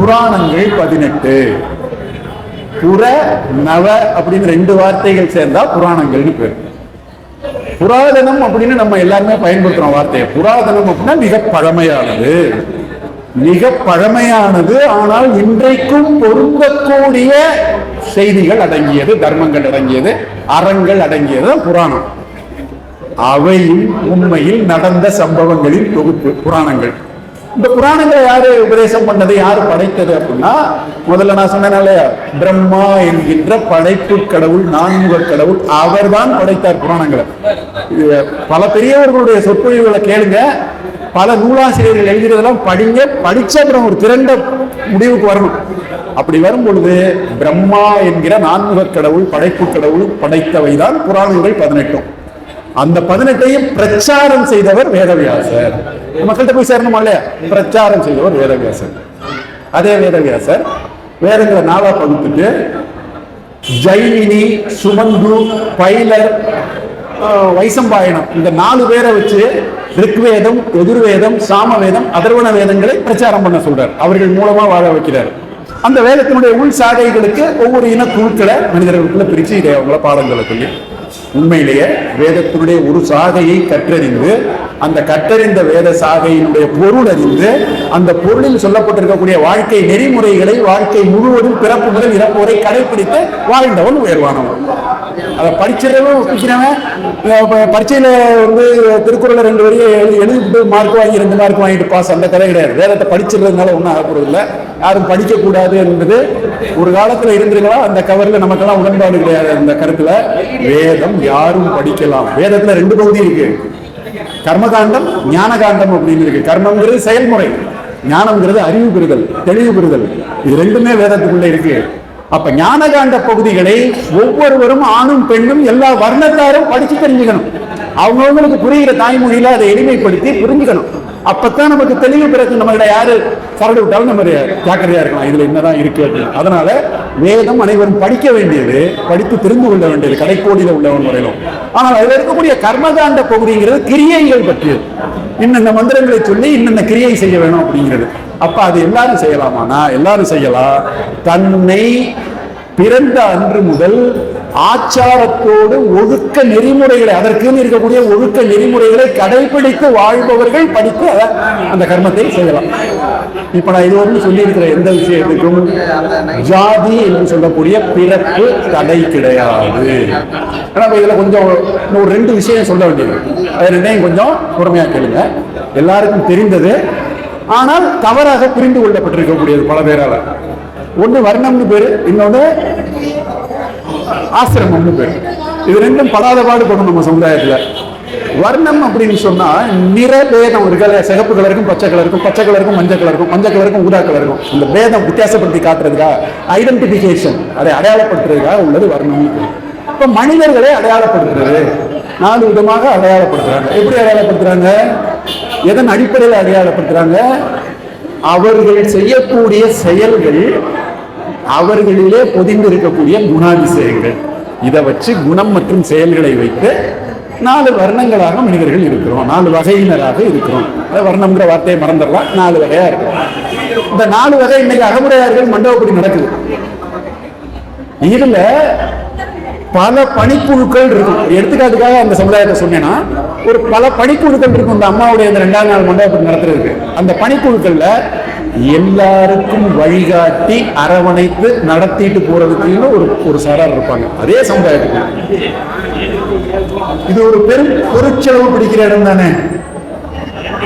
புராணங்கள் பதினெட்டு. புற நவ அப்படின்னு ரெண்டு வார்த்தைகள் சேர்ந்தா புராணங்கள்னு பேர். புராதனம் அப்படின்னு நம்ம எல்லாருமே பயன்படுத்துறோம் வார்த்தையை. புராதனம் அப்படின்னா மிக பழமையானது. மிக பழமையானது ஆனால் இன்றைக்கும் பொருந்தக்கூடிய செய்திகள் அடங்கியது தர்மங்கள் அடங்கியது அறங்கள் அடங்கியது புராணம். அவையும் உண்மையில் நடந்த சம்பவங்களின் தொகுப்பு புராணங்கள். இந்த புராணங்களை யாரு உபதேசம் பண்ணது யாரு படைத்தது அப்படின்னா முதல்ல நான் சொன்னேனால பிரம்மா என்கின்ற படைப்பு கடவுள் நான்முக கடவுள் அவர் தான் படைத்தார் புராணங்களை. இது பல பெரியவர்களுடைய சொற்பொழிவுகளை கேளுங்க. பல நூலாசிரியர்கள் எழுதுறதெல்லாம் படிங்க. படிச்ச அப்புறம் ஒரு திரண்ட முடிவுக்கு வரணும். அப்படி வரும் பொழுது பிரம்மா என்கிற நான்முக கடவுள் படைப்பு கடவுள் படைத்தவைதான் புராணங்கள் பதினெட்டும். அந்த பதினெட்டையும் பிரச்சாரம் செய்தவர் வேதவியாசர். மக்கள்கிட்ட போய் சேரணுமா இல்லையா? பிரச்சாரம் செய்தவர் வேதவியாசர். அதே வேதவியாசர் வேதங்களை நாளா பகுத்துட்டு ஜைமினி சுமந்து பைலர் வைசம்பாயனம் இந்த நாலு பேரை வச்சு ரிக்வேதம் எதிர்வேதம் சாமவேதம் அதர்வன வேதங்களை பிரச்சாரம் பண்ண சொல்றார். அவர்கள் மூலமா வாழ வைக்கிறார். அந்த வேதத்தினுடைய உள் சாகைகளுக்கு ஒவ்வொரு இன குழுக்களை மனிதர்களுக்குள்ள பிரிச்சு இதை அவங்கள பாடங்களை சொல்லி உண்மையிலேயே வேதத்தினுடைய ஒரு சாகையை கற்றறிந்து அந்த கற்றறிந்த வேத சாகையினுடைய பொருள் அறிந்து அந்த பொருளில் சொல்லப்பட்டிருக்கக்கூடிய வாழ்க்கை நெறிமுறைகளை வாழ்க்கை முழுவதும் பிறப்பு முதல் இறப்பு வரை கடைபிடித்து வாழ்ந்தவன் உயர்வானவன். அதை படிச்சிடவும் ஒப்பிக்கிறவன் பரீட்சையில் வந்து திருக்குறளை ரெண்டு வரையும் எழுதி எழுதிட்டு மார்க் வாங்கி ரெண்டு மார்க் வாங்கிட்டு பாஸ் அந்த கதை கிடையாது. வேதத்தை படிச்சிடுறதுனால ஒன்றும் ஆகப்படுறதில்ல யாரும் படிக்கக்கூடாது என்பது ஒரு காலத்துல இருந்திருக்கலாம். அந்த கவர்ல நமக்கெல்லாம் உடன்பாடு கிடையாது அந்த கருத்துல. வேதம் யாரும் படிக்கலாம். வேதத்துல ரெண்டு பகுதி இருக்கு. கர்மகாண்டம் ஞானகாண்டம் அப்படின்னு இருக்கு. கர்மங்கிறது செயல்முறை. ஞானம்ங்கிறது அறிவு பெறுதல் தெளிவு பெறுதல் இது ரெண்டுமே வேதத்துக்குள்ள இருக்கு. அப்ப ஞானகாண்ட பகுதிகளை ஒவ்வொருவரும் ஆணும் பெண்ணும் எல்லா வர்ணத்தாரும் படிச்சு தெரிஞ்சுக்கணும். அவங்கவுங்களுக்கு புரிகிற தாய்மொழியில அதை எளிமைப்படுத்தி புரிஞ்சுக்கணும். அப்பத்தான் நமக்கு தெளிவு பிறகு நம்மகிட்ட யாரு? சரடு விட்டாலும் நம்ம ஜாக்கிரதையா இருக்கலாம். இதுல என்னதான் இருக்கு அப்படின்னு. அதனால வேதம் அனைவரும் படிக்க வேண்டியது படித்து தெரிந்து கொள்ள வேண்டியது கடைக்கோடியில உள்ளவன் முறையிலும் ஆனால் அதுல இருக்கக்கூடிய கர்மகாண்ட பகுதிங்கிறது கிரியைகள் பற்றியது. இன்னென்ன மந்திரங்களை சொல்லி இன்னென்ன கிரியை செய்ய வேணும் அப்படிங்கிறது. அப்ப அது எல்லாரும் செய்யலாமானா எல்லாரும் செய்யலாம். தன்னை பிறந்த அன்று முதல் ஆச்சாரத்தோடு ஒழுக்க நெறிமுறைகளை அதற்குன்னு இருக்கக்கூடிய ஒழுக்க நெறிமுறைகளை கடைபிடித்து வாழ்பவர்கள் படித்து அந்த கர்மத்தை செய்யலாம். இப்ப நான் இதுவரைக்கும் சொல்லியிருக்கிற எந்த விஷயத்துக்கும் ஜாதி என்று சொல்லக்கூடிய பிறப்பு தடை கிடையாது. ஆனால் இதில் இதுல கொஞ்சம் ஒரு ரெண்டு விஷயம் சொல்ல வேண்டியது. அது ரெண்டையும் கொஞ்சம் பொறுமையா கேளுங்க. எல்லாருக்கும் தெரிந்தது. ஆனால் தவறாக புரிந்து கொள்ளப்பட்டிருக்கக்கூடியது பல பேரால. ஒன்று வர்ணம்னு பேரு இன்னொன்னு ஆசிரமம்னு பேர் இது ரெண்டும் படாத பாடுபடும் நம்ம சமுதாயத்தில். வர்ணம் அப்படின்னு சொன்னா நிற பேதம் இருக்குல்ல சிகப்பு கலருக்கும் பச்சை கலருக்கும் பச்சை கலருக்கும் மஞ்சள் கலருக்கும் மஞ்சள் கலருக்கும் ஊதா கலருக்கும். இந்த பேதம் வித்தியாசப்படுத்தி காட்டுறதுக்காக ஐடென்டிபிகேஷன் அதை அடையாளப்படுத்துறதுக்காக உள்ளது வர்ணம்னு இப்போ மனிதர்களை அடையாளப்படுத்துறது. நாலு விதமாக அடையாளப்படுத்துறாங்க. எப்படி அடையாளப்படுத்துறாங்க? எதன் அடிப்படையில் அடையாளப்படுத்துறாங்க? அவர்கள் செய்யக்கூடிய செயல்கள் அவர்களிலே பொதிந்திருக்கக்கூடிய குணாதிசயங்கள். இதை வச்சு குணம் மற்றும் செயல்களை வைத்து நாலு வர்ணங்களாக மனிதர்கள் இருக்கிறோம். நாலு வகையினராக இருக்கிறோம். வர்ணம்ங்கிற வார்த்தையை மறந்துடலாம். நாலு வகையா இருக்கிறோம் இந்த நாலு வகை இன்னைக்கு அகமுறையார்கள் மண்டபப்படி நடக்குது. இதுல பல பணிக்குழுக்கள் இருக்கும் ஒரு எடுத்துக்காட்டுக்காக அந்த சமுதாயத்தை சொன்னேன்னா ஒரு பல பணிக்குழுக்கள் இருக்கும் இந்த அம்மாவுடைய இந்த ரெண்டாம் நாள் மண்டபத்தில் நடத்துறதுக்கு. அந்த பணிக்குழுக்கள்ல எல்லாருக்கும் வழிகாட்டி அரவணைத்து நடத்திட்டு போறதுக்குன்னு ஒரு ஒரு சாரார் இருப்பாங்க. அதே சமுதாயத்துக்கு. இது ஒரு பெரும் பொருட்செலவு பிடிக்கிற இடம் தானே?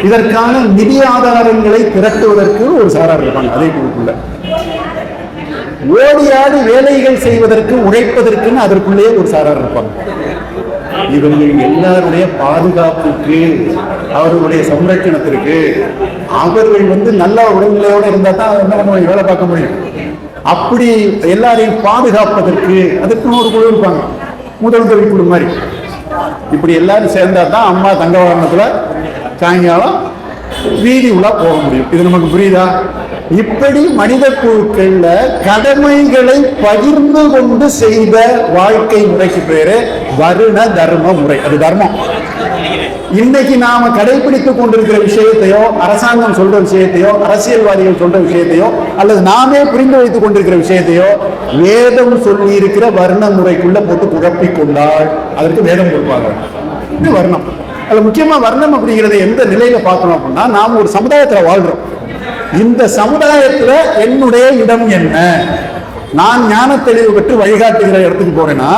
இதற்கான நிதி ஆதாரங்களை திரட்டுவதற்கு ஒரு சாரார் இருப்பாங்க. அதே குழுக்குள்ள. ஓடியாடி வேலைகள் செய்வதற்கு உழைப்பதற்குன்னு அதற்குள்ளேயே ஒரு சாரார் இருப்பாங்க. இவங்க எல்லாருடைய பாதுகாப்புக்கு அவர்களுடைய சம்ரட்சணத்திற்கு அவர்கள் வந்து நல்ல உடல்நிலையோடு இருந்தா தான் என்ன பண்ண வேலை பார்க்க முடியும். அப்படி எல்லாரையும் பாதுகாப்பதற்கு அதுக்குன்னு ஒரு குழு இருப்பாங்க. முதலுதவி குழு மாதிரி. இப்படி எல்லாரும் சேர்ந்தா தான் அம்மா தங்கவாரணத்துல சாயங்காலம் வீதி உலா போக முடியும். இது நமக்கு புரியுதா? இப்படி மனித குழுக்கள்ல கடமைகளை பகிர்ந்து கொண்டு செய்த வாழ்க்கை முறைக்கு பேரு வருண தர்ம முறை. அது தர்மம். இன்னைக்கு நாம கடைபிடித்துக் கொண்டிருக்கிற விஷயத்தையோ அரசாங்கம் சொல்ற விஷயத்தையோ அரசியல்வாதிகள் சொல்ற விஷயத்தையோ அல்லது நாமே புரிந்து வைத்துக் கொண்டிருக்கிற விஷயத்தையோ வேதம் சொல்லி இருக்கிற வர்ண முறைக்குள்ள போட்டு குழப்பிக் கொண்டால் அதற்கு வேதம் கொடுப்பாங்க. இது வர்ணம். அதுல முக்கியமா வர்ணம் அப்படிங்கிறத எந்த நிலையில பார்க்கணும் அப்படின்னா நாம ஒரு சமுதாயத்துல வாழ்றோம். இந்த சமுதாயத்துல என்னுடைய இடம் என்ன? நான் ஞான தெளிவு பெற்று வழிகாட்டுகிற இடத்துக்கு போறேன்னா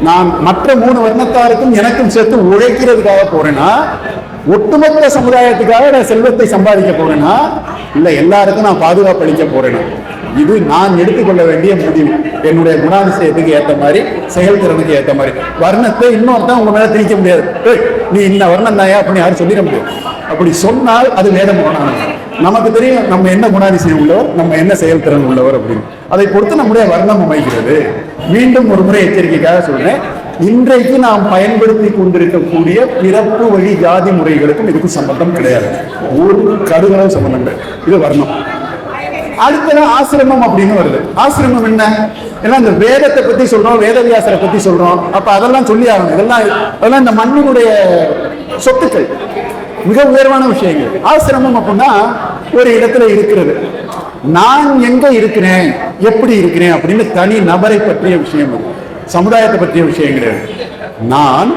நான் மற்ற மூணு வர்ணத்தாருக்கும் எனக்கும் சேர்த்து உழைக்கிறதுக்காக போறேன்னா ஒட்டுமொத்த சமுதாயத்துக்காக நான் செல்வத்தை சம்பாதிக்க போறேன்னா இல்ல எல்லாருக்கும் நான் பாதுகாப்பு அளிக்க போறேன்னா இது நான் எடுத்துக்கொள்ள வேண்டிய முடிவு. என்னுடைய குணாதிசயத்துக்கு ஏற்ற மாதிரி செயல்திறனுக்கு ஏற்ற மாதிரி. வர்ணத்தை இன்னொருத்தான் உங்க மேல திணிக்க முடியாது. நீ இன்ன வர்ணம் தாயா அப்படின்னு யாரும் சொல்லிட முடியாது. அப்படி சொன்னால் அது வேதம் குணாதிசயம் நமக்கு தெரியும் நம்ம என்ன குணாதிசயம் உள்ளவர் நம்ம என்ன செயல்திறன் உள்ளவர் அப்படின்னு. அதை பொறுத்து நம்முடைய வர்ணம் அமைகிறது. மீண்டும் ஒரு முறை எச்சரிக்கைக்காக சொல்றேன். இன்றைக்கு நாம் பயன்படுத்தி கொண்டிருக்கக்கூடிய பிறப்பு வழி ஜாதி முறைகளுக்கும் இதுக்கும் சம்பந்தம் கிடையாது. ஒரு கடுகளவு சம்பந்தம் கிடையாது. இது வர்ணம். அடுத்தது ஆசிரமம் அப்படின்னு வருது. ஆசிரமம் என்ன? ஏன்னா இந்த வேதத்தை பத்தி சொல்றோம் வேதவியாசரை பத்தி சொல்றோம். அப்ப அதெல்லாம் சொல்லி ஆகணும். இதெல்லாம் அதெல்லாம் இந்த மண்ணினுடைய சொத்துக்கள். மிக உயர்வான விஷயங்கள். ஆசிரமம் அப்படின்னா ஒரு இடத்துல இருக்கிறது. நான் எங்க இருக்கிறேன்? எப்படி இருக்கிறேன்? அப்படின்னு தனி நபரை பற்றிய விஷயம் சமுதாயத்தை பற்றிய விஷயம் கிடையாது நான்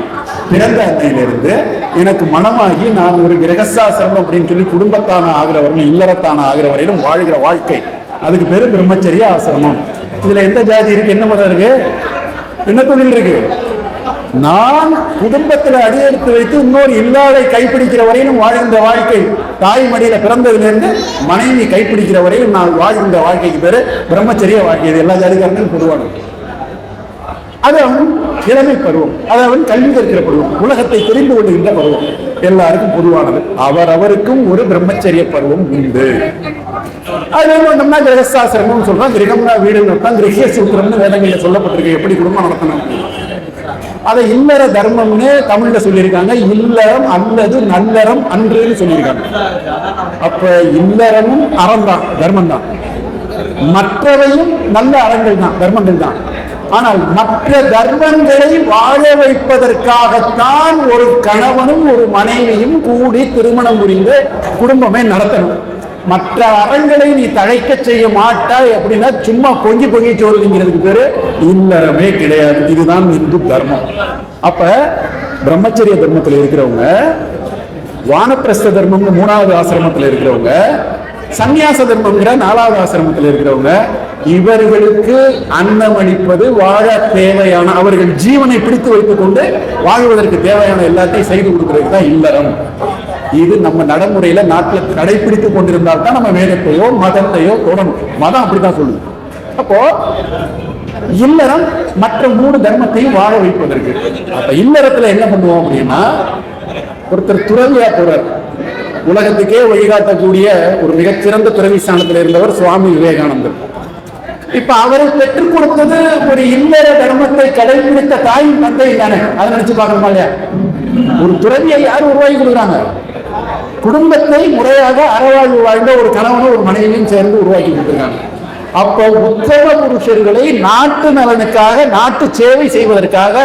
பிறந்த அன்னையிலிருந்து எனக்கு மனமாகி நான் ஒரு கிரகசாசிரமம் அப்படின்னு சொல்லி குடும்பத்தான ஆகிற வரையிலும் இல்லறத்தான ஆகிற வரையிலும் வாழ்கிற வாழ்க்கை. அதுக்கு பேரு பிரம்மச்சரிய ஆசிரமம். இதுல எந்த ஜாதி இருக்கு? என்ன மதம் இருக்கு? என்ன தொழில் இருக்கு? நான் குடும்பத்துல அடியெடுத்து வைத்து இன்னொரு இல்லாதை கைப்பிடிக்கிற வரையிலும் வாழ்கின்ற வாழ்க்கை. தாய் மடியில பிறந்ததிலிருந்து மனைவி கைப்பிடிக்கிற வரையிலும் நான் வாழ்கின்ற வாழ்க்கைக்கு பேரு பிரம்மச்சரிய வாழ்க்கை. இது எல்லா ஜாதிக்காரங்களும் பொதுவானது. அது அவன் இளமை பருவம் அது அவன் கல்வி கற்கிற பருவம் உலகத்தை தெரிந்து கொள்கின்ற பருவம். எல்லாருக்கும் பொதுவானது. அவரவருக்கும் ஒரு பிரம்மச்சரிய பருவம் உண்டு. அது வந்தோம்னா கிரகசாசிரமம் சொல்றோம். கிரகம்னா வீடு தான் கிரகிய சூத்திரம்னு வேதங்கள்ல சொல்லப்பட்டிருக்கு. எப்படி குடும்பம் நடத்தணும்? அதை இல்லற தர்மம்னு தமிழ்ல சொல்லியிருக்காங்க. இல்லறம் அல்லது நல்லறம் அன்றுன்னு சொல்லியிருக்காங்க. அப்ப இல்லறமும் அறம் தான் தர்மம் தான் மற்றவையும் நல்ல அறங்கள் தான் தர்மங்கள் தான் ஆனால் மற்ற தர்மங்களை வாழ வைப்பதற்காகத்தான் ஒரு கணவனும் ஒரு மனைவியும் கூடி திருமணம் புரிந்து குடும்பமே நடத்தணும். மற்ற அறங்களை நீ தழைக்க செய்ய மாட்டாய் அப்படின்னா சும்மா பொங்கி பொங்கி சோறுங்கிறதுக்கு பேரு இல்லறமே கிடையாது. இதுதான் இந்து தர்மம். அப்ப பிரம்மச்சரிய தர்மத்தில் இருக்கிறவங்க வானப்பிரஸ்த தர்மம்னு மூணாவது ஆசிரமத்தில் இருக்கிறவங்க சந்நியாச தர்மம்ங்கிற நாலாவது ஆசிரமத்தில் இருக்கிறவங்க இவர்களுக்கு அன்னம் அளிப்பது வாழ தேவையான அவர்கள் ஜீவனை பிடித்து வைத்துக் கொண்டு வாழ்வதற்கு தேவையான எல்லாத்தையும் செய்து கொடுக்கிறது தான் இல்லறம். இது நம்ம நடைமுறையில நாட்டில் கடைபிடித்துக் கொண்டிருந்தால் தான் நம்ம வேதத்தையோ மதத்தையோ தொடணும் மதம் அப்படிதான் சொல்லுது. அப்போ இல்லறம் மற்ற மூணு தர்மத்தையும் வாழ வைப்பதற்கு. அப்ப இல்லறத்துல என்ன பண்ணுவோம் அப்படின்னா ஒருத்தர் துறவியா போறார். உலகத்துக்கே வழிகாட்டக்கூடிய ஒரு மிகச்சிறந்த துறவி ஸ்தானத்தில் இருந்தவர் சுவாமி விவேகானந்தர். இப்ப அவரை பெற்றுக் கொடுத்தது ஒரு இல்லற தர்மத்தை கடைபிடித்த தாய் தந்தை தானே. அதை நினைச்சு பார்க்கணுமா இல்லையா? ஒரு துறவியை யாரும் உருவாக்கி கொடுக்குறாங்க? குடும்பத்தை முறையாக அறவாழ்வு வாழ்ந்த ஒரு கணவனும் ஒரு மனைவியும் சேர்ந்து உருவாக்கி கொடுத்துருக்காங்க. அப்போ உத்தம புருஷர்களை நாட்டு நலனுக்காக நாட்டு சேவை செய்வதற்காக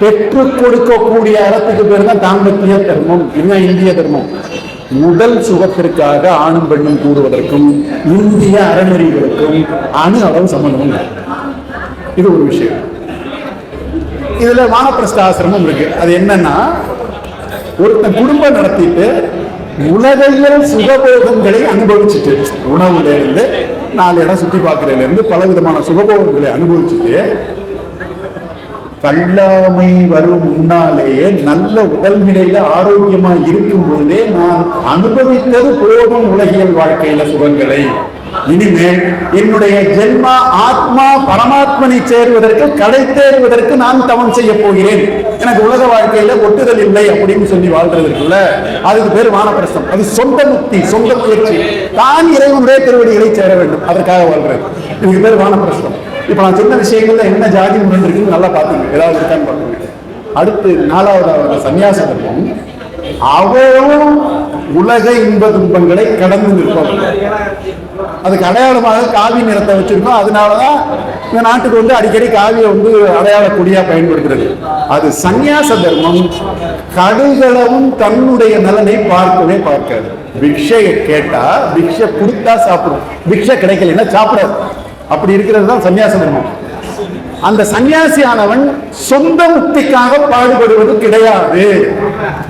பெற்றுக் கொடுக்கக்கூடிய அறத்துக்கு பேர் தான் தாம்பத்திய தர்மம். இதுதான் இந்திய தர்மம். உடல் சுகத்திற்காக ஆணும் பெண்ணும் கூடுவதற்கும் இந்திய அறநெறிகளுக்கும் அணு அளவு சம்பந்தமும் இது ஒரு விஷயம். இதுல வானப்பிரஸ்த ஆசிரமம் இருக்கு. அது என்னன்னா ஒருத்தன் குடும்பம் நடத்திட்டு உலகையில் சுகபோகங்களை அனுபவிச்சுட்டு உணவுல இருந்து நாலு இடம் சுத்தி பார்க்கறதுல இருந்து பல விதமான சுகபோகங்களை அனுபவிச்சுட்டு கல்லாமை வரும் முன்னாலேயே நல்ல உடல் நிலையில ஆரோக்கியமா இருக்கும் பொழுதே நான் அனுபவித்தது போதும் உலகியல் வாழ்க்கையில சுகங்களை. இனிமேல் என்னுடைய ஜென்மா ஆத்மா பரமாத்மனை சேருவதற்கு கடை தேர்வதற்கு நான் தவம் செய்ய போகிறேன். எனக்கு உலக வாழ்க்கையில ஒட்டுதல் இல்லை அப்படின்னு சொல்லி வாழ்றதுக்குள்ள அதுக்கு பேர் வானப்பிரசம் அது சொந்த முக்தி சொந்த முயற்சி. தான் இறைவனுடைய திருவடிகளை சேர வேண்டும். அதற்காக வாழ்றது இதுக்கு பேர் வானப்பிரசம் இப்ப நான் சொன்ன விஷயங்கள்ல என்ன ஜாதி முரண் இருக்குன்னு நல்லா பாத்துங்க ஏதாவது இருக்கான்னு பாத்துங்க அடுத்து நாலாவது சன்னியாச தர்மம். அவரும் உலக இன்ப துன்பங்களை கடந்து நிற்பவர் அதுக்கு அடையாளமாக காவி நிறத்தை வச்சிருக்கோம். அதனாலதான் இந்த நாட்டுக்கு வந்து அடிக்கடி காவியை வந்து அடையாள கொடியா பயன்படுத்துறது. அது சந்நியாச தர்மம். கடுகளவும் தன்னுடைய நலனை பார்க்கவே பார்க்காது. பிக்ஷையை கேட்டா பிக்ஷை கொடுத்தா சாப்பிடும். பிக்ஷை கிடைக்கலன்னா சாப்பிடாது. அப்படி இருக்கிறது தான் சன்னியாச தர்மம். அந்த சன்னியாசியானவன் சொந்த முக்திக்காக பாடுபடுவது கிடையாது.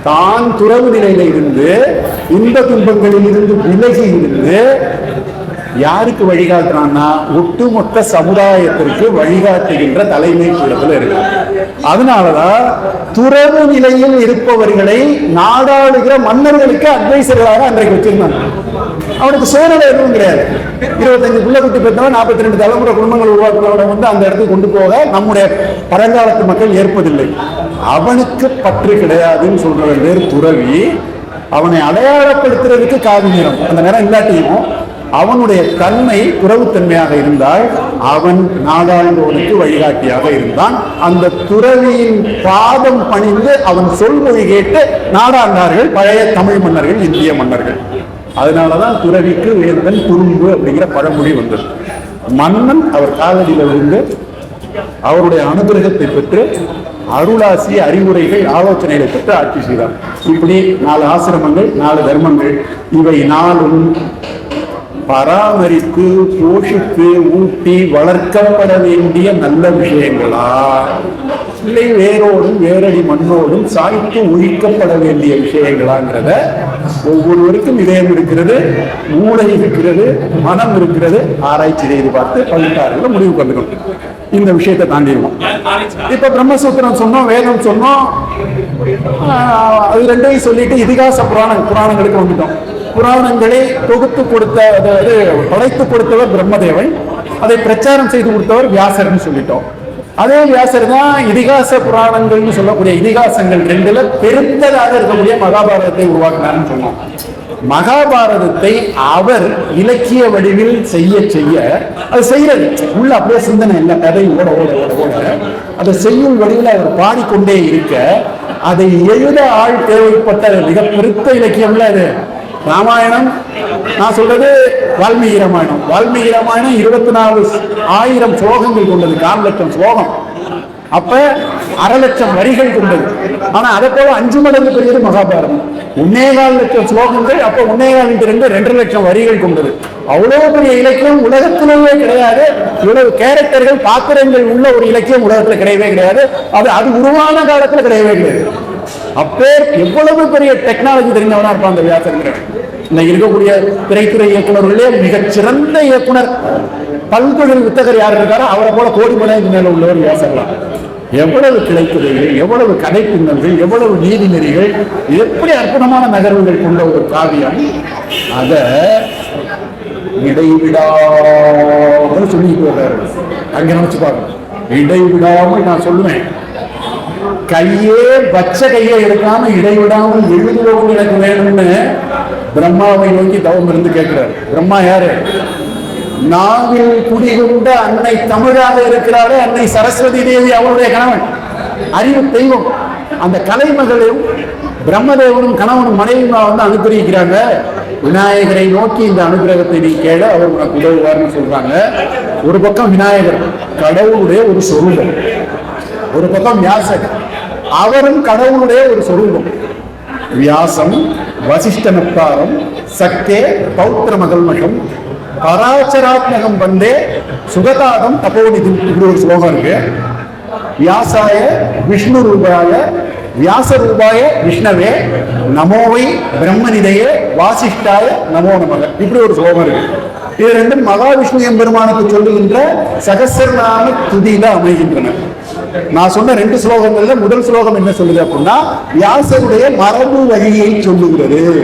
தான் துறவு நிலையில இருந்து இந்த துன்பங்களில் இருந்து விலகி இருந்து யாருக்கு வழிகாட்டுறான்னா ஒட்டுமொத்த சமுதாயத்திற்கு வழிகாட்டுகின்ற தலைமை கூடத்தில் இருக்கு அதனாலதான் துறவு நிலையில் இருப்பவர்களை நாடாளுகிற மன்னர்களுக்கு அட்வைசர்களாக அன்றைக்கு வச்சிருந்தாங்க. அவனுக்கு சூழ்நிலை எதுவும் கிடையாது. இருபத்தஞ்சு பிள்ளை குட்டி பெற்றவன் நாற்பத்தி ரெண்டு தலைமுறை குடும்பங்கள் உருவாக்குறவனை வந்து அந்த இடத்துக்கு கொண்டு போக நம்முடைய பழங்காலத்து மக்கள் ஏற்பதில்லை. அவனுக்கு பற்று கிடையாதுன்னு சொல்றது பேர் துறவி அவனை அடையாளப்படுத்துறதுக்கு காவி நிறம் அந்த நேரம் இல்லாட்டியும் அவனுடைய தன்மை துறவுத்தன்மையாக இருந்தால் அவன் நாடாளுவோனுக்கு வழிகாட்டியாக இருந்தான். அந்த துறவியின் பாதம் பணிந்து அவன் சொல்மொழி கேட்டு நாடாண்டார்கள் பழைய தமிழ் மன்னர்கள் இந்திய மன்னர்கள். அதனாலதான் துறவிக்கு வேந்தன் குறும்பு அப்படிங்கிற பழமொழி வந்தது. மன்னன் அவர் காலடியில் விழுந்து அவருடைய அனுகிரகத்தை பெற்று அருளாசி அறிவுரைகள் ஆலோசனைகளை பெற்று ஆட்சி செய்தார். இப்படி நாலு ஆசிரமங்கள் நாலு தர்மங்கள் இவை நாளும் பராமரித்து போஷித்து ஊட்டி வளர்க்கப்பட வேண்டிய நல்ல விஷயங்களா? இல்லை வேரோடும் வேரடி மண்ணோடும் சாய்த்து ஒழிக்கப்பட வேண்டிய விஷயங்களாங்கிறத ஒவ்வொருவருக்கும் இதயம் இருக்கிறது மூளை இருக்கிறது மனம் இருக்கிறது. ஆராய்ச்சி செய்து பார்த்து பகுத்தார்கள் முடிவு கண்டுக்கணும் இந்த விஷயத்தை தாண்டிடுவோம். இப்ப பிரம்மசூத்திரம் சொன்னோம் வேதம் சொன்னோம். அது ரெண்டையும் சொல்லிட்டு இதிகாச புராண புராணங்களுக்கு வந்துட்டோம். புராணங்களை தொகுத்து கொடுத்த அதாவது படைத்து கொடுத்தவர் பிரம்மதேவன். அதை பிரச்சாரம் செய்து கொடுத்தவர் வியாசர்னு சொல்லிட்டோம். அதே வியாசர் தான் இதிகாச புராணங்கள்னு சொல்லக்கூடிய இதிகாசங்கள் ரெண்டுல பெருத்ததாக இருக்கக்கூடிய மகாபாரதத்தை உருவாக்கினார்னு சொன்னோம். மகாபாரதத்தை அவர் இலக்கிய வடிவில் செய்ய செய்ய அது செய்யறது. உள்ள அப்படியே சிந்தனை இல்லை கதை ஓட ஓட ஓட ஓட. அதை செய்யும் வடிவில் அவர் பாடிக்கொண்டே இருக்க அதை எழுத ஆள் தேவைப்பட்ட மிக பெருத்த இலக்கியம்ல அது. ராமாயணம் நான் சொல்றது வால்மீகி ராமாயணம். வால்மீகி ராமாயணம் இருபத்தி நாலு ஆயிரம் ஸ்லோகங்கள் கொண்டது கால் லட்சம் ஸ்லோகம். அப்ப அரை லட்சம் வரிகள் கொண்டது. ஆனா அதை போல அஞ்சு மடங்கு பெரியது மகாபாரதம். ஒன்னே கால் லட்சம் ஸ்லோகங்கள் அப்ப ஒன்னே கால் ரெண்டு ரெண்டு லட்சம் வரிகள் கொண்டது. அவ்வளவு பெரிய இலக்கியம் உலகத்திலேயே கிடையாது. இவ்வளவு கேரக்டர்கள் பாத்திரங்கள் உள்ள ஒரு இலக்கியம் உலகத்துல கிடையவே கிடையாது. அது அது உருவான காலத்துல கிடையவே கிடையாது. அப்பேர் எவ்வளவு பெரிய டெக்னாலஜி தெரிந்தவனா இருப்பான் அந்த வியாசங்கிறவன் இன்னைக்கு இருக்கக்கூடிய திரைத்துறை இயக்குனர்களே மிகச் சிறந்த இயக்குனர். பல்தொழில் வித்தகர் யார் இருக்காரோ அவரை போல கோடி மலைக்கு மேல உள்ளவர் பேசலாம் எவ்வளவு கிளைத்துறைகள் எவ்வளவு கதைப்பின்னல்கள் எவ்வளவு நீதிநெறிகள் எப்படி அற்புதமான நகர்வுகள் கொண்ட ஒரு காவியம் அத இடைவிடாமல் சொல்லிட்டு வர்றாரு அங்க நினைச்சு பாருங்க. இடைவிடாமல் நான் சொல்லுவேன். கையே வச்ச கையை எடுக்காம இடைவிடாமல் எழுதுவோம் எனக்கு வேணும்னு பிரம்மாவை நோக்கி தவம் இருந்து கேட்கிறார். பிரம்மா யாரு? நாவில் குடிகொண்ட அன்னை தமிழாக இருக்கிறாரே அன்னை சரஸ்வதி தேவி அவருடைய கணவன். அறிவு தெய்வம். அந்த கலைமகளையும் பிரம்மதேவனும் கணவனும் மனைவிமா வந்து அனுகிரகிக்கிறாங்க விநாயகரை நோக்கி இந்த அனுகிரகத்தை நீ கேள அவர் உனக்கு உதவுவார்னு சொல்றாங்க. ஒரு பக்கம் விநாயகர் கடவுளுடைய ஒரு சொரூபம். ஒரு பக்கம் வியாசகர் அவரும் கடவுளுடைய ஒரு சொரூபம். வியாசம் வசிஷ்ட நப்தாரம் சக்தே பௌத்திர மகல்மகம் பராச்சராத்மகம் வந்தே சுகதாதம் தபோநிதி இப்படி ஒரு ஸ்லோகம் இருக்கு. வியாசாய விஷ்ணு ரூபாய வியாச ரூபாய விஷ்ணவே நமோவை பிரம்மனிதையே வாசிஷ்டாய நமோ நமக. இப்படி ஒரு ஸ்லோகம் இருக்கு. இது ரெண்டும் மகாவிஷ்ணு எம்பெருமானுக்கு சொல்லுகின்ற சகசரநாம துதியில அமைகின்றன. நான் சொன்ன ரெண்டு ஸ்லோகங்கள்ல முதல் ஸ்லோகம் என்ன சொல்லுது அப்படின்னா வியாசருடைய மரபு வழியை சொல்லுகிறது.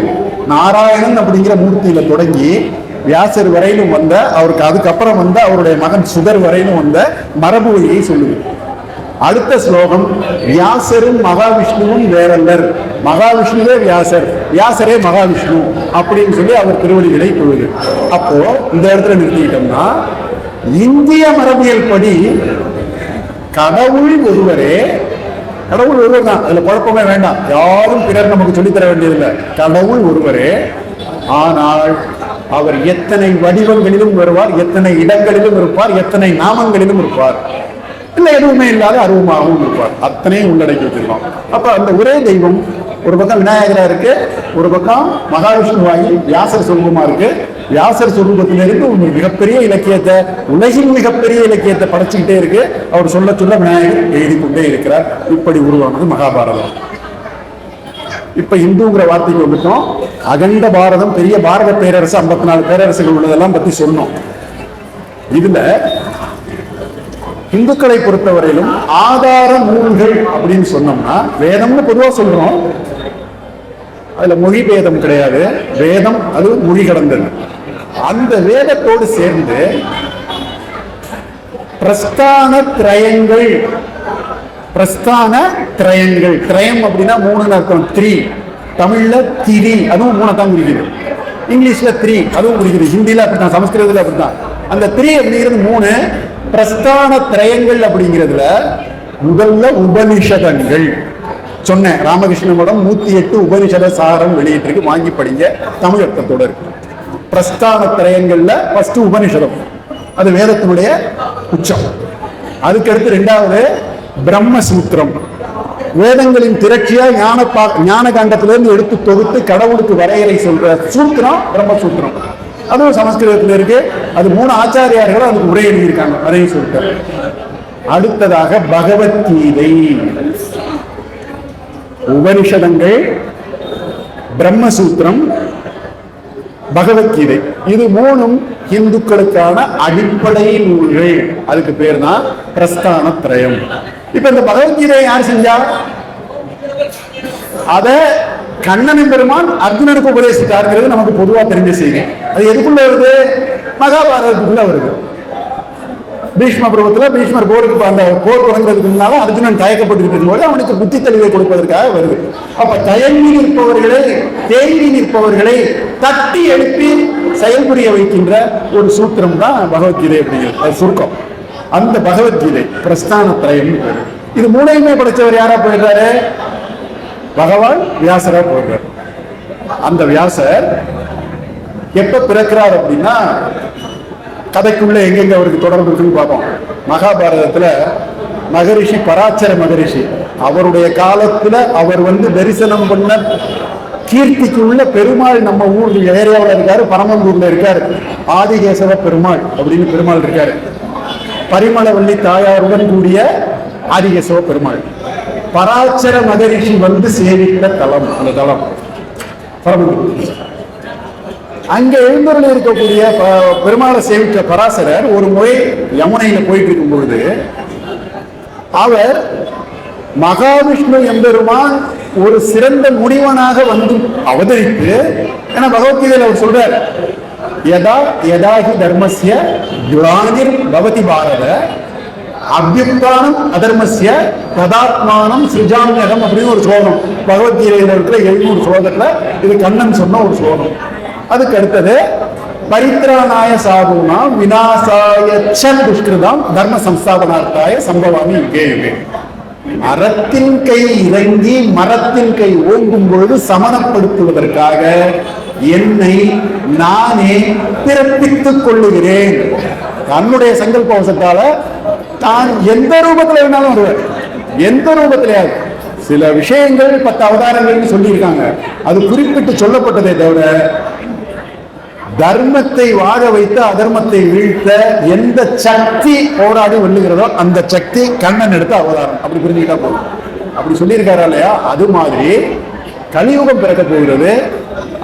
நாராயணன் அப்படிங்கிற மூர்த்தியில தொடங்கி வியாசர் வரையிலும் வந்த அவருக்கு அதுக்கப்புறம் வந்த அவருடைய மகன் சுகர் வரையிலும் வந்த மரபு வழியை சொல்லுது. அடுத்த ஸ்லோகம் வியாசரும் மகாவிஷ்ணுவும் வேறல்லர். மகாவிஷ்ணுவே வியாசர் வியாசரே மகாவிஷ்ணு அப்படின்னு சொல்லி அவர் திருவடிகளை கொள்ளுது அப்போ இந்த இடத்துல நிறுத்திக்கிட்டோம்னா இந்திய மரபியல் படி கடவுள் ஒருவரே கடவுள் ஒருவர் தான். அதுல குழப்பமே வேண்டாம். யாரும் பிறர் நமக்கு சொல்லித் தர வேண்டியதில்லை. கடவுள் ஒருவரே ஆனால் அவர் எத்தனை வடிவங்களிலும் வருவார் எத்தனை இடங்களிலும் இருப்பார் எத்தனை நாமங்களிலும் இருப்பார். இல்லை எதுவுமே இல்லாத அருவமாகவும் இருப்பார். அத்தனையும் உள்ளடக்கி வச்சிருக்கோம் அப்ப அந்த ஒரே தெய்வம் ஒரு பக்கம் விநாயகரா இருக்கு ஒரு பக்கம் மகாவிஷ்ணுவாகி வியாசர் சுரூபமா இருக்கு. வியாசர் சுரூபத்திலிருந்து உங்களுக்கு மிகப்பெரிய இலக்கியத்தை உலகின் மிகப்பெரிய இலக்கியத்தை படைச்சுக்கிட்டே இருக்கு. அவர் சொல்ல சொல்ல விநாயகர் எழுதி கொண்டே இருக்கிறார். இப்படி உருவானது மகாபாரதம். இப்ப இந்துங்கிற வார்த்தைக்கு வந்துட்டோம். அகண்ட பாரதம் பெரிய பாரத பேரரசு ஐம்பத்தி நாலு பேரரசுகள் உள்ளதெல்லாம் பத்தி சொன்னோம். இதுல இந்துக்களை பொறுத்தவரையிலும் ஆதார நூல்கள் அப்படின்னு சொன்னோம்னா வேதம்னு பொதுவா சொல்றோம். அதில் மொழி பேதம் கிடையாது. வேதம் அது மொழி கடந்தது அந்த வேதத்தோடு சேர்ந்து பிரஸ்தான திரயங்கள். பிரஸ்தான திரயங்கள். திரயம் அப்படின்னா மூணுன்னு அர்த்தம். த்ரீ. தமிழ்ல திரி அதுவும் மூணை தான் குறிக்குது. இங்கிலீஷ்ல த்ரீ அதுவும் குறிக்குது. ஹிந்தில அப்படித்தான் சமஸ்கிருதத்துல அப்படித்தான். அந்த த்ரீ அப்படிங்கிறது மூணு. பிரஸ்தான திரயங்கள் அப்படிங்கிறதுல முதல்ல உபனிஷதங்கள். சொன்னேன். ராமகிருஷ்ண மடம் நூத்தி எட்டு உபனிஷத சாரம் வெளியிட்டிருக்கு. வாங்கி படிங்க. தமிழ் அர்த்தத்தோட இருக்கு. பிரஸ்தான திரயங்கள்ல ஃபர்ஸ்ட் உபனிஷதம். அது வேதத்தினுடைய உச்சம். அதுக்கடுத்து ரெண்டாவது பிரம்மசூத்திரம். வேதங்களின் திரட்சியா ஞான பா ஞான காண்டத்திலிருந்து எடுத்து தொகுத்து கடவுளுக்கு வரையறை சொல்ற சூத்திரம் பிரம்மசூத்திரம். அதுவும் சமஸ்கிருதத்தில் இருக்கு. அது மூணு ஆச்சாரியார்கள் அதுக்கு உரை எழுதியிருக்காங்க. அதையும் சொல்லிட்டு அடுத்ததாக பகவத்கீதை உபனிஷதங்கள் பிரம்மசூத்திரம் பகவத்கீதை. இது மூணும் இந்துக்களுக்கான அடிப்படை நூல்கள். அதுக்கு பேர் தான் பிரஸ்தான திரயம் இப்ப இந்த பகவத்கீதையை யார் செஞ்சா? அத கண்ணனின் பெருமான் அர்ஜுனனுக்கு உபதேசித்தாருங்கிறது நமக்கு பொதுவா தெரிஞ்ச செய்தி. அது எதுக்குள்ள வருது? மகாபாரதத்துக்குள்ள வருது. பீஷ்ம பருவத்தில் பீஷ்மர் போருக்கு அந்த போர் தொடங்குறதுக்கு முன்னால அர்ஜுனன் தயக்கப்பட்டு இருக்கும்போது அவனுக்கு புத்தி தெளிவை கொடுப்பதற்காக வருது. அப்ப தயங்கி நிற்பவர்களை தேங்கி நிற்பவர்களை தட்டி எழுப்பி செயல்புரிய வைக்கின்ற ஒரு சூத்திரம் தான் பகவத்கீதை அப்படிங்கிறது. சுருக்கம். அந்த பகவத்கீதை பிரஸ்தான திரயம் இது மூணையுமே படைச்சவர் யாரா போயிடுறாரு? பகவான் வியாசரா போயிடுறாரு. அந்த வியாசர் எப்ப பிறக்கிறார் அப்படின்னா கதைக்குள்ளே எங்கெங்க அவருக்கு தொடர்பு இருக்குன்னு பார்ப்போம். மகாபாரதத்தில் மகரிஷி பராச்சர மகரிஷி. அவருடைய காலத்தில் அவர் வந்து தரிசனம் பண்ண கீர்த்திக்குள்ள பெருமாள் நம்ம ஊர் ஏரியாவில் இருக்காரு? பரமங்கூர்ல இருக்காரு. ஆதிகேசவ பெருமாள் அப்படின்னு பெருமாள் இருக்காரு. பரிமளவள்ளி தாயாருடன் கூடிய ஆதிகேசவ பெருமாள். பராச்சர மகரிஷி வந்து சேவித்த தலம். அந்த தலம். பரமந்தூர். அங்க எழுந்தருள் இருக்கக்கூடிய ப- பெருமாளை சேவித்த பராசரர் ஒரு முறை யமுனையில போயிட்டு இருக்கும் பொழுது அவர் மகாவிஷ்ணு எம்பெருமான் ஒரு சிறந்த முனிவனாக வந்து அவதரித்து ஏன்னா பகவத்கீதையில் அவர் சொல்றார். யதா யதாகி தர்மசிய கிளானிர் பவதி பாரத அபியுக்தானம் அதர்மசிய ததாத்மானம் சிருஜாமியகம் அப்படின்னு ஒரு ஸ்லோகம். பகவத்கீதையில் இருக்கிற எழுநூறு ஸ்லோகத்துல இது கண்ணன் சொன்ன ஒரு ஸ்லோகம். அதுக்கு அடுத்தது பரித்ராணாய சாதுனா விநாசாய ச தர்ம சம்ஸ்தாபனார்த்தாய சம்பவாமி யுகே யுகே அறத்தின் கை இறங்கி மரத்தின் கை ஓங்கும் பொழுது சமணப்படுத்துவதற்காக என்னை நானே பிறப்பித்துக் கொள்ளுகிறேன். தன்னுடைய சங்கல்ப வசத்தால தான் எந்த ரூபத்தில் வேணாலும் வருவார். எந்த ரூபத்திலேயாவது. சில விஷயங்கள் பத்து அவதாரங்கள்னு சொல்லியிருக்காங்க. அது குறிப்பிட்டு சொல்லப்பட்டதே தவிர தர்மத்தை வாழ வைத்து அதர்மத்தை வீழ்த்த எந்த சக்தி போராடி வெல்லுகிறதோ அந்த சக்தி கண்ணன் எடுத்து அவதாரம். அப்படி புரிஞ்சுக்கிட்டா போதும். அப்படி சொல்லியிருக்காரா இல்லையா? அது மாதிரி கலியுகம் பிறக்க போகிறது.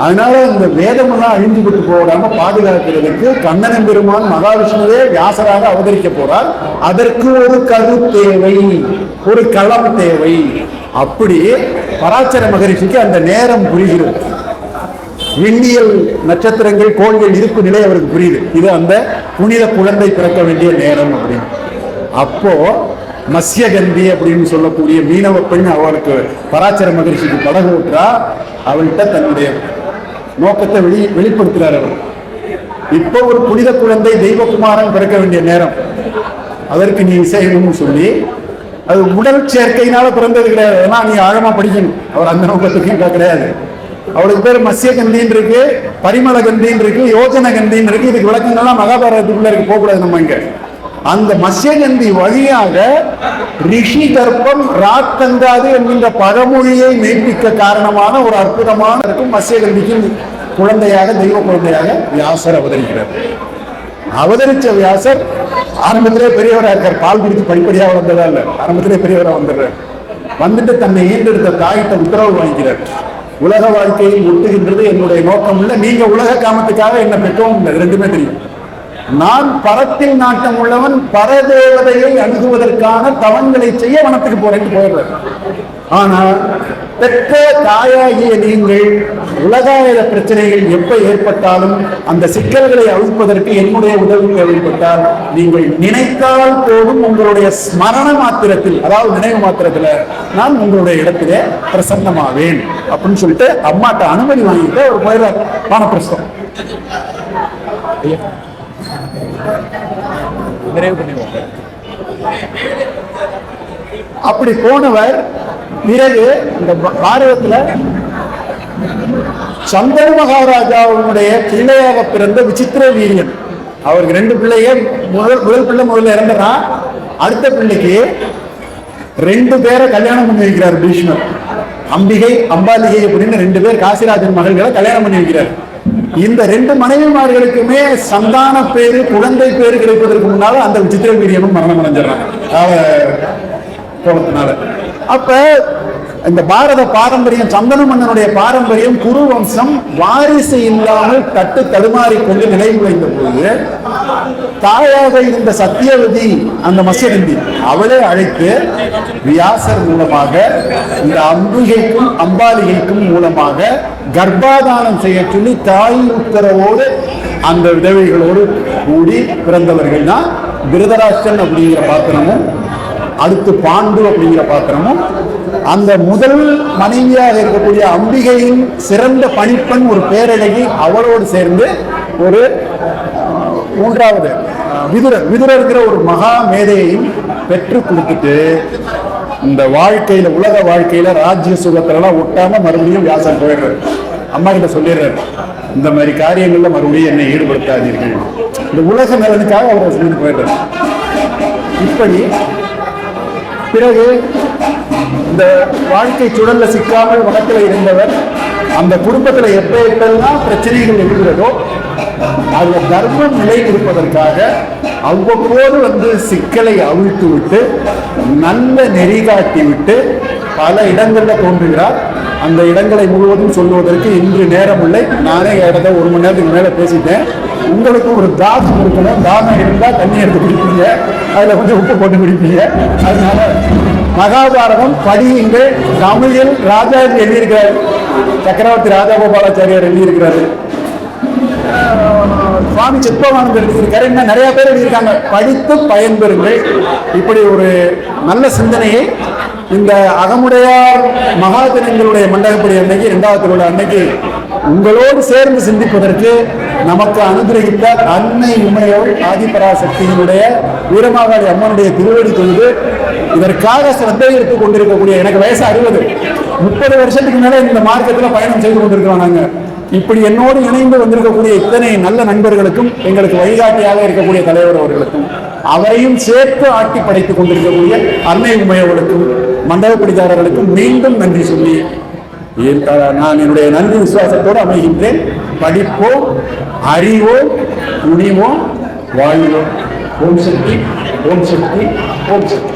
அதனால இந்த வேதமெல்லாம் அழிஞ்சு விட்டு போகாம பாதுகாக்கிறதுக்கு கண்ணன் பெருமான் மகாவிஷ்ணுவே வியாசராக அவதரிக்க போறார். அதற்கு ஒரு கரு தேவை ஒரு களம் தேவை. அப்படி பராச்சர மகரிஷிக்கு அந்த நேரம் புரிகிறது. விண்ணியல் நட்சத்திரங்கள் கோள்கள் இருக்கும் நிலை அவருக்கு புரியுது. இது அந்த புனித குழந்தை பிறக்க வேண்டிய நேரம் அப்படின்னு. அப்போ மத்யகந்தி அப்படின்னு சொல்லக்கூடிய மீனவ பெண் அவளுக்கு பராச்சர மகிழ்ச்சிக்கு படகு ஊற்றா அவள்கிட்ட தன்னுடைய நோக்கத்தை வெளி வெளிப்படுத்துகிறார் அவர். இப்போ ஒரு புனித குழந்தை தெய்வகுமாரன் பிறக்க வேண்டிய நேரம். அதற்கு நீ இசையணும்னு சொல்லி அது உடல் சேர்க்கையினால பிறந்தது கிடையாது. ஏன்னா நீ ஆழமா படிக்கணும். அவர் அந்த நோக்கத்துக்கு கிடையாது. அவளுக்கு பேர் மசிய கந்தின்னு இருக்கு பரிமள கந்தின்னு இருக்கு யோஜன கந்தின்னு இருக்கு. இதுக்கு விளக்கங்கள்லாம் மகாபாரதத்துக்குள்ள இருக்கு போகக்கூடாது நம்ம இங்க. அந்த மத்யகந்தி வழியாக ரிஷி தர்ப்பம் ராத்தங்காது என்கின்ற பழமொழியை மெய்ப்பிக்க காரணமான ஒரு அற்புதமான இருக்கும் மத்யகந்திக்கு குழந்தையாக தெய்வ குழந்தையாக வியாசர் அவதரிக்கிறார். அவதரிச்ச வியாசர் ஆரம்பத்திலே பெரியவரா இருக்கார். பால் குடித்து படிப்படியாக வளர்ந்ததா இல்ல. ஆரம்பத்திலே பெரியவரா வந்துடுறார். வந்துட்டு தன்னை ஈண்டெடுத்த தாயிட்ட உத்தரவு வாங்கிக்கிறார். உலக வாழ்க்கையில் ஒட்டுகின்றது என்னுடைய நோக்கம் இல்லை. நீங்க உலக காமத்துக்காக என்ன பெற்றோம்? ரெண்டுமே தெரியும். நான் பரத்தில் நாட்டம் உள்ளவன் பரதேவதையை அணுகுவதற்கான தவங்களை செய்ய வனத்துக்கு போறேன் போயிடுறார். ஆனால் பெற்ற தாயாகிய நீங்கள் உலகாய பிரச்சனைகள் எப்ப ஏற்பட்டாலும் அந்த சிக்கல்களை அழிப்பதற்கு என்னுடைய உதவி தேவைப்பட்டால் நீங்கள் நினைத்தால் போதும் உங்களுடைய ஸ்மரண மாத்திரத்தில் அதாவது நினைவு மாத்திரத்துல நான் உங்களுடைய இடத்திலே பிரசன்னமாவேன் அப்படின்னு சொல்லிட்டு அம்மாட்ட அனுமதி வாங்கிட்டு அவர் போயிடுறார். வானப்பிரஸ்தம். நிறைவு பண்ணிடுவோம். அப்படி போனவர் பிறகு இந்த பாரதத்தில் சந்திர மகாராஜாவுடைய பிள்ளையாக பிறந்த விசித்திர வீரியன். அவருக்கு ரெண்டு பிள்ளைய முதல் முதல் பிள்ளை முதல்ல இறந்தனா அடுத்த பிள்ளைக்கு ரெண்டு பேரை கல்யாணம் பண்ணி வைக்கிறார் பீஷ்மர். அம்பிகை அம்பாலிகை அப்படின்னு ரெண்டு பேர் காசிராஜன் மகள்களை கல்யாணம் பண்ணி வைக்கிறார். இந்த ரெண்டு மனைவிமார்களுக்குமே சந்தான பேரு குழந்தை பேரு கிடைப்பதற்கு முன்னால அந்த சித்திர வீரியனும் மரணம் அடைஞ்சிடறாங்க கோலத்தினால அப்ப இந்த பாரத பாரம்பரியம் சந்தன மன்னனுடைய பாரம்பரியம் குரு வம்சம் வாரிசு இல்லாமல் தட்டு தடுமாறி கொண்டு நிலைகுலைந்த போது தாயாக இருந்த சத்தியவதி அந்த மசியந்தி அவளே அழைத்து வியாசர் மூலமாக இந்த அம்பிகைக்கும் அம்பாலிகைக்கும் மூலமாக கர்ப்பாதானம் செய்ய சொல்லி தாய் உத்தரவோடு அந்த விதவைகளோடு கூடி பிறந்தவர்கள் தான் அப்படிங்கிற பாத்திரமும் அடுத்து பாண்டு அப்படிங்கிற பாத்திரமும் அந்த முதல் மனைவியாக இருக்கக்கூடிய அம்பிகையின் சிறந்த பணிப்பெண் ஒரு பேரழகி அவளோடு சேர்ந்து ஒரு மூன்றாவது அஹ், விதுரர். இருக்கிற ஒரு மகா மேதையையும் பெற்று கொடுத்துட்டு இந்த வாழ்க்கையில உலக வாழ்க்கையில ராஜ்ய சுகத்திலலாம் ஒட்டாம மறுபடியும் வியாசம் போயிடுறாரு. அம்மா கிட்ட சொல்லிடுறாரு இந்த மாதிரி காரியங்கள்ல மறுபடியும் என்னை ஈடுபடுத்தாதீர்கள். இந்த உலக நலனுக்காக அவரை சொல்லிட்டு போயிடுறாரு. இப்படி பிறகு இந்த வாழ்க்கை சுழல்ல சிக்காமல் வழக்கில் இருந்தவர் அந்த குடும்பத்தில் எப்ப எப்பெல்லாம் பிரச்சனைகள் இருக்கிறதோ அதுல தர்மம் நிலை இருப்பதற்காக அவ்வப்போது வந்து சிக்கலை அவிழ்த்து விட்டு நல்ல நெறி காட்டி விட்டு பல இடங்களில் தோன்றுகிறார். அந்த இடங்களை முழுவதும் சொல்லுவதற்கு இன்று நேரம் இல்லை நானே இடத்த ஒரு மணி நேரத்துக்கு மேலே பேசிட்டேன். உங்களுக்கு ஒரு தாசம் இருக்கணும் தாகம் இருந்தால் தண்ணி எடுத்து குடிப்பீங்க. அதில் கொஞ்சம் உப்பு போட்டு குடிப்பீங்க. அதனால மகாபாரதம் படியுங்கள். தமிழில் ராஜாஜி எழுதியிருக்கிறார். சக்கரவர்த்தி ராஜகோபாலாச்சாரியார் எழுதியிருக்கிறாரு. சுவாமி சித்பவானந்தர் எழுதியிருக்காரு இன்னும் நிறைய பேர் எழுதியிருக்காங்க. படித்து பயன்பெறுங்கள். இப்படி ஒரு நல்ல சிந்தனையை இந்த அகமுடையார் மகாதினங்களுடைய மண்டகப்படி அன்னைக்கு இரண்டாவது திருவிழா அன்னைக்கு உங்களோடு சேர்ந்து சிந்திப்பதற்கு நமக்கு அனுகிரகித்த அன்னை உமையோள் ஆதிபராசக்தியினுடைய வீரமாகாளி அம்மனுடைய திருவடி தொழுது இதற்காக சிரத்தை எடுத்துக் கொண்டிருக்கக்கூடிய எனக்கு வயசு அறுபது. முப்பது வருஷத்துக்கு மேலே இந்த மார்க்கத்தில் பயணம் செய்து கொண்டிருக்கிறோம் நாங்கள் இப்படி என்னோடு இணைந்து வந்திருக்கக்கூடிய இத்தனை நல்ல நண்பர்களுக்கும் எங்களுக்கு வழிகாட்டியாக இருக்கக்கூடிய தலைவர் அவர்களுக்கும் அவரையும் சேர்த்து ஆட்டி படைத்துக் கொண்டிருக்கக்கூடிய அன்னை உமையவர்களுக்கும் மண்டபப்பிடிதாரர்களுக்கும் மீண்டும் நன்றி சொல்லி நான் என்னுடைய நன்றி விசுவாசத்தோடு அமைகின்றேன். படிப்போம் அறிவோம் துணிவோம் வாழ்வோம் ஓம் சக்தி ஓம் சக்தி ஓம் சக்தி.